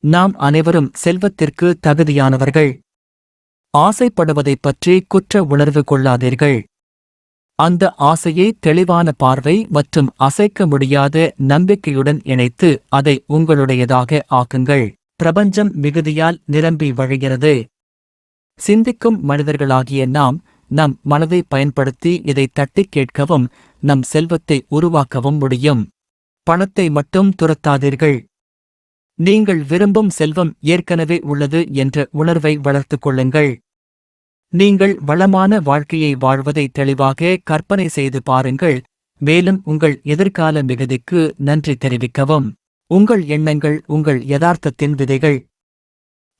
நாம் அனைவரும் செல்வத்திற்கு தகுதியானவர்கள். ஆசைப்படுவதைப் பற்றி குற்ற உணர்வு கொள்ளாதீர்கள். அந்த ஆசையை தெளிவான பார்வை மற்றும் அசைக்க முடியாத நம்பிக்கையுடன் இணைத்து அதை உங்களுடையதாக ஆக்குங்கள். பிரபஞ்சம் மிகுதியால் நிரம்பி வழிகிறது. சிந்திக்கும் மனிதர்களாகிய நாம் நம் மனதை பயன்படுத்தி இதை தட்டிக் கேட்கவும் நம் செல்வத்தை உருவாக்கவும் முடியும். பணத்தை மட்டும் துரத்தாதீர்கள். நீங்கள் விரும்பும் செல்வம் ஏற்கனவே உள்ளது என்ற உணர்வை வளர்த்துக் கொள்ளுங்கள். நீங்கள் வளமான வாழ்க்கையை வாழ்வதை தெளிவாக கற்பனை செய்து பாருங்கள். மேலும் உங்கள் எதிர்கால மிகுதிக்கு நன்றி தெரிவிக்கவும். உங்கள் எண்ணங்கள் உங்கள் யதார்த்தத்தின் விதைகள்.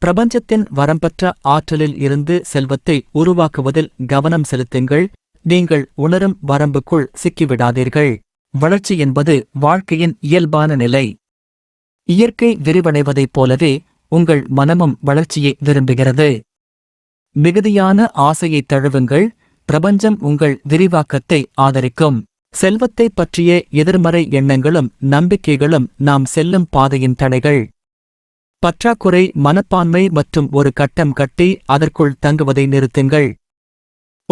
பிரபஞ்சத்தின் வரம்பற்ற ஆற்றலில் இருந்து செல்வத்தை உருவாக்குவதில் கவனம் செலுத்துங்கள். நீங்கள் உணரும் வரம்புக்குள் சிக்கிவிடாதீர்கள். வளர்ச்சி என்பது வாழ்க்கையின் இயல்பான நிலை. இயற்கை விரிவடைவதைப் போலவே உங்கள் மனமும் வளர்ச்சியை விரும்புகிறது. மிகுதியான ஆசையைத் தழுவுங்கள். பிரபஞ்சம் உங்கள் விரிவாக்கத்தை ஆதரிக்கும். செல்வத்தைப் பற்றிய எதிர்மறை எண்ணங்களும் நம்பிக்கைகளும் நாம் செல்லும் பாதையின் தடைகள். பற்றாக்குறை மனப்பான்மை மற்றும் ஒரு கட்டம் கட்டி அதற்குள் தங்குவதை நிறுத்துங்கள்.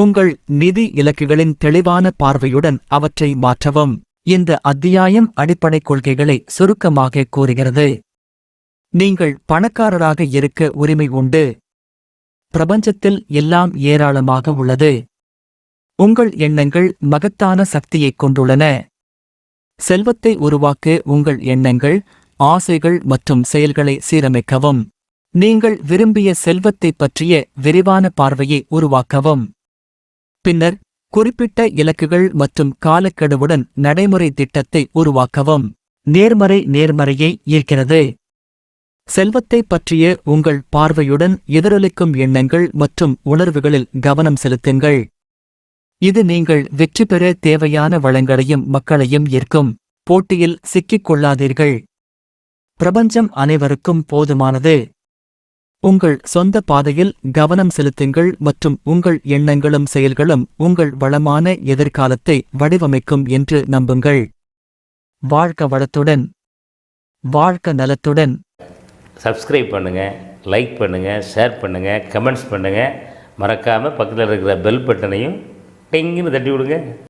உங்கள் நிதி இலக்குகளின் தெளிவான பார்வையுடன் அவற்றை மாற்றவும். இந்த அத்தியாயம் அடிப்படை கொள்கைகளை சுருக்கமாக கூறுகிறது. நீங்கள் பணக்காரராக இருக்க உரிமை உண்டு. பிரபஞ்சத்தில் எல்லாம் ஏராளமாக உள்ளது. உங்கள் எண்ணங்கள் மகத்தான சக்தியைக் கொண்டுள்ளன. செல்வத்தை உருவாக்க உங்கள் எண்ணங்கள் ஆசைகள் மற்றும் செயல்களை சீரமைக்கவும். நீங்கள் விரும்பிய செல்வத்தைப் பற்றிய விரிவான பார்வையை உருவாக்கவும். பின்னர் குறிப்பிட்ட இலக்குகள் மற்றும் காலக்கெடுவுடன் நடைமுறை திட்டத்தை உருவாக்கவும். நேர்மறை நேர்மறையை ஈர்க்கிறது. செல்வத்தைப் பற்றிய உங்கள் பார்வையுடன் எதிரொலிக்கும் எண்ணங்கள் மற்றும் உணர்வுகளில் கவனம் செலுத்துங்கள். இது நீங்கள் வெற்றி பெற தேவையான வளங்களையும் மக்களையும் ஈர்க்கும். போட்டியில் சிக்கிக் கொள்ளாதீர்கள். பிரபஞ்சம் அனைவருக்கும் போதுமானது. உங்கள் சொந்த பாதையில் கவனம் செலுத்துங்கள் மற்றும் உங்கள் எண்ணங்களும் செயல்களும் உங்கள் வளமான எதிர்காலத்தை வடிவமைக்கும் என்று நம்புங்கள். வாழ்க்க வளத்துடன். வாழ்க்க நலத்துடன். சப்ஸ்கிரைப் பண்ணுங்கள் லைக் பண்ணுங்கள் ஷேர் பண்ணுங்கள் கமெண்ட்ஸ் பண்ணுங்கள் மறக்காமல் பக்கத்தில் இருக்கிற பெல் பட்டனையும் டிங்குன்னு தட்டி விடுங்க.